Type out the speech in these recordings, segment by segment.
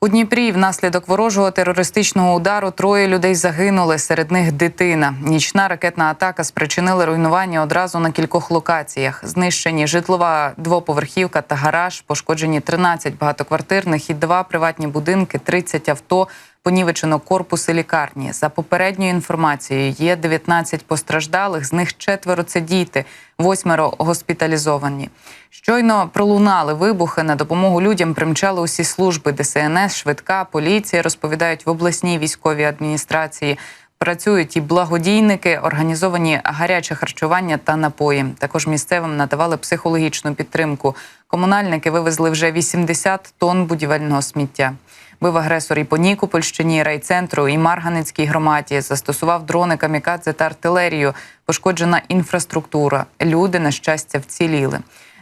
У Дніпрі внаслідок ворожого терористичного удару троє людей загинули. Серед них дитина. Нічна ракетна атака спричинила руйнування одразу на кількох локаціях. Знищені житлова двоповерхівка та гараж, пошкоджені 13 багатоквартирних і два приватні будинки, 30 авто. Понівечено корпуси лікарні. За попередньою інформацією, є 19 постраждалих, з них четверо це діти, восьмеро госпіталізовані. Щойно пролунали вибухи на допомогу людям. Примчали усі служби ДСНС, швидка, поліція розповідають в обласній військовій адміністрації. Працюють і благодійники, організовані гаряче харчування та напої. Також місцевим надавали психологічну підтримку. Комунальники вивезли вже 80 тонн будівельного сміття. Бив агресор і по Нікопольщині, райцентру і Марганецькій громаді. Застосував дрони камікадзе та артилерію. Пошкоджена інфраструктура. Люди, на щастя, вціліли.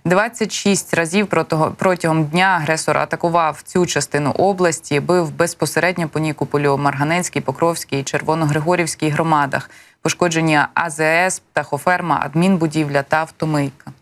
26 разів протягом дня агресор атакував цю частину області, бив безпосередньо по Нікополю, Марганецькій, Покровській, Червоногригорівській громадах. Пошкодження АЗС, птахоферма, адмінбудівля та автомийка.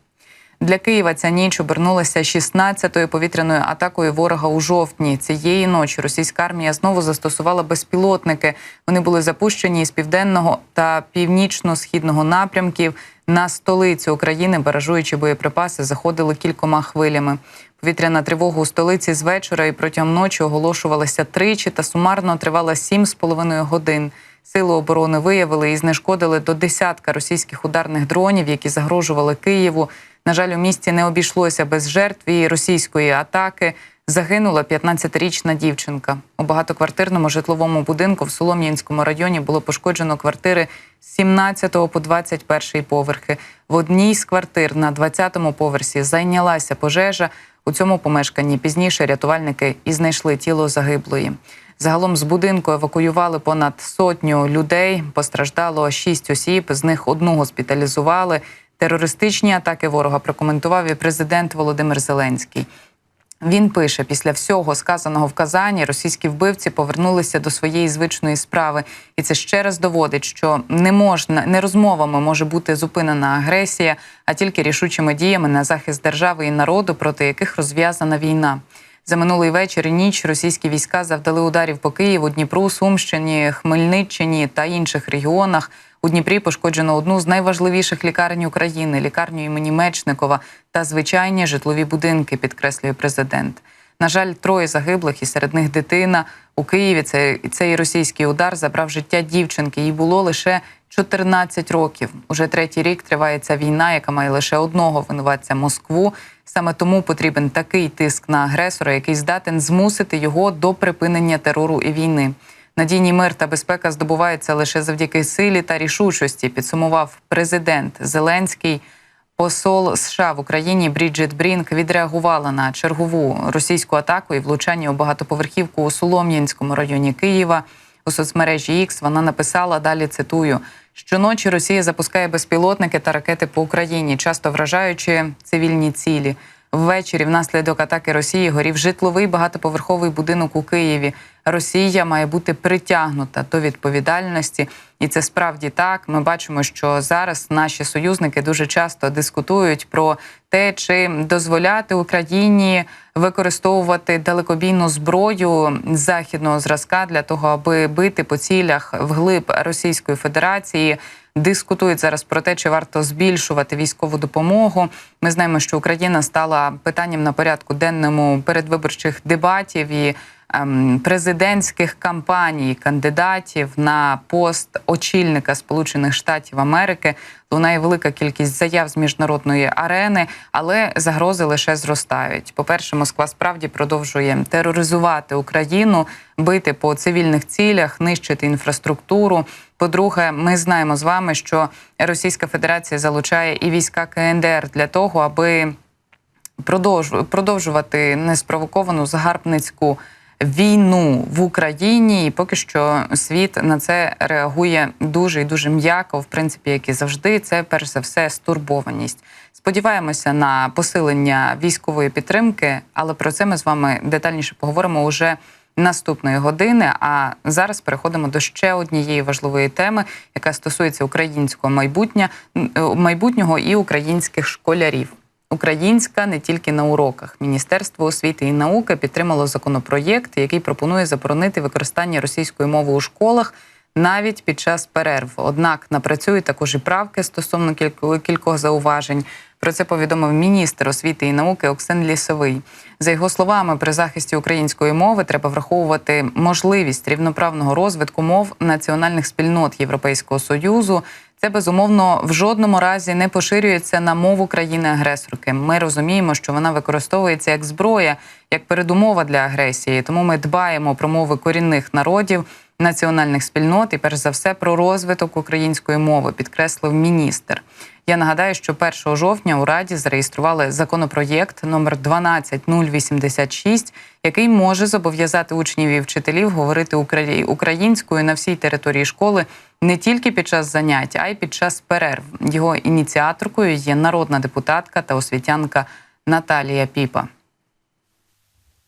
Для Києва ця ніч обернулася 16-ю повітряною атакою ворога у жовтні. Цієї ночі російська армія знову застосувала безпілотники. Вони були запущені із південного та північно-східного напрямків на столицю України, баражуючи боєприпаси, заходили кількома хвилями. Повітряна тривога у столиці з вечора і протягом ночі оголошувалася тричі та сумарно тривала 7,5 годин. Сили оборони виявили і знешкодили до десятка російських ударних дронів, які загрожували Києву. На жаль, у місті не обійшлося без жертв і російської атаки. Загинула 15-річна дівчинка. У багатоквартирному житловому будинку в Солом'янському районі було пошкоджено квартири з 17 по 21 поверхи. В одній з квартир на 20-му поверсі зайнялася пожежа. У цьому помешканні пізніше рятувальники і знайшли тіло загиблої. Загалом з будинку евакуювали понад сотню людей. Постраждало шість осіб. З них одну госпіталізували. Терористичні атаки ворога прокоментував і президент Володимир Зеленський. Він пише: після всього сказаного в Казані російські вбивці повернулися до своєї звичної справи, і це ще раз доводить, що не можна не розмовами може бути зупинена агресія, а тільки рішучими діями на захист держави і народу, проти яких розв'язана війна. За минулий вечір і ніч російські війська завдали ударів по Києву, Дніпру, Сумщині, Хмельниччині та інших регіонах. У Дніпрі пошкоджено одну з найважливіших лікарень України лікарню імені Мечникова та звичайні житлові будинки, підкреслює президент. На жаль, троє загиблих, і серед них дитина у Києві. Цей, цей російський удар забрав життя дівчинки. Їй було лише 14 років. Уже третій рік триває ця війна, яка має лише одного винуватця Москву. Саме тому потрібен такий тиск на агресора, який здатен змусити його до припинення терору і війни. Надійний мир та безпека здобувається лише завдяки силі та рішучості. Підсумував президент Зеленський. Посол США в Україні Бріджит Брінк відреагувала на чергову російську атаку і влучання у багатоповерхівку у Солом'янському районі Києва. У соцмережі X вона написала далі. Цитую: щоночі Росія запускає безпілотники та ракети по Україні, часто вражаючи цивільні цілі. Ввечері, внаслідок атаки Росії, горів житловий багатоповерховий будинок у Києві. Росія має бути притягнута до відповідальності, і це справді так. Ми бачимо, що зараз наші союзники дуже часто дискутують про те, чи дозволяти Україні використовувати далекобійну зброю західного зразка для того, аби бити по цілях вглиб Російської Федерації. Дискутують зараз про те, чи варто збільшувати військову допомогу. Ми знаємо, що Україна стала питанням на порядку денному передвиборчих дебатів і президентських кампаній кандидатів на пост очільника Сполучених Штатів Америки. Лунає велика кількість заяв з міжнародної арени, але загрози лише зростають. По перше, Москва справді продовжує тероризувати Україну, бити по цивільних цілях, нищити інфраструктуру. По-друге, ми знаємо з вами, що Російська Федерація залучає і війська КНДР для того, аби продовжу- продовжувати неспровоковану загарбницьку війну в Україні. І поки що світ на це реагує дуже і дуже м'яко, в принципі, як і завжди. Це перш за все стурбованість. Сподіваємося на посилення військової підтримки, але про це ми з вами детальніше поговоримо уже наступної години. А зараз переходимо до ще однієї важливої теми, яка стосується українського майбутня, е, майбутнього і українських школярів. Українська не тільки на уроках. Міністерство освіти і науки підтримало законопроєкт, який пропонує заборонити використання російської мови у школах навіть під час перерв. Однак напрацюють також і правки стосовно кілько- кількох зауважень. Про це повідомив міністр освіти і науки Оксен Лісовий. За його словами, при захисті української мови треба враховувати можливість рівноправного розвитку мов національних спільнот Європейського союзу. Це безумовно в жодному разі не поширюється на мову країни-агресорки. Ми розуміємо, що вона використовується як зброя, як передумова для агресії. Тому ми дбаємо про мови корінних народів, національних спільнот і перш за все про розвиток української мови, підкреслив міністр. Я нагадаю, що 1 жовтня у Раді зареєстрували законопроєкт номер 12086, який може зобов'язати учнів і вчителів говорити українською на всій території школи не тільки під час занять, а й під час перерв. Його ініціаторкою є народна депутатка та освітянка Наталія Піпа.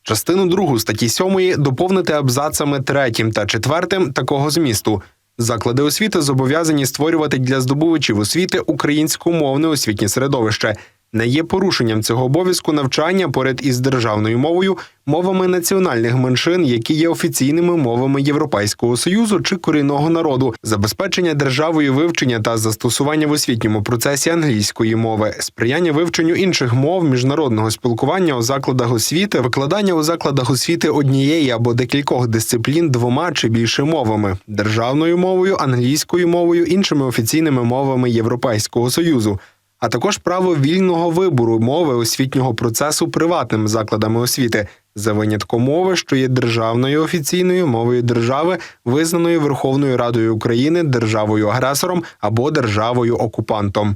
Частину другу статті 7 доповнити абзацами третім та четвертим такого змісту. Заклади освіти зобов'язані створювати для здобувачів освіти українськомовне освітнє середовище. Не є порушенням цього обов'язку навчання поряд із державною мовою мовами національних меншин, які є офіційними мовами Європейського союзу чи корінного народу, забезпечення державою вивчення та застосування в освітньому процесі англійської мови, сприяння вивченню інших мов міжнародного спілкування у закладах освіти, викладання у закладах освіти однієї або декількох дисциплін двома чи більше мовами державною мовою, англійською мовою, іншими офіційними мовами Європейського союзу. А також право вільного вибору мови освітнього процесу приватними закладами освіти за винятком мови, що є державною офіційною мовою держави, визнаною Верховною Радою України державою агресором або державою окупантом.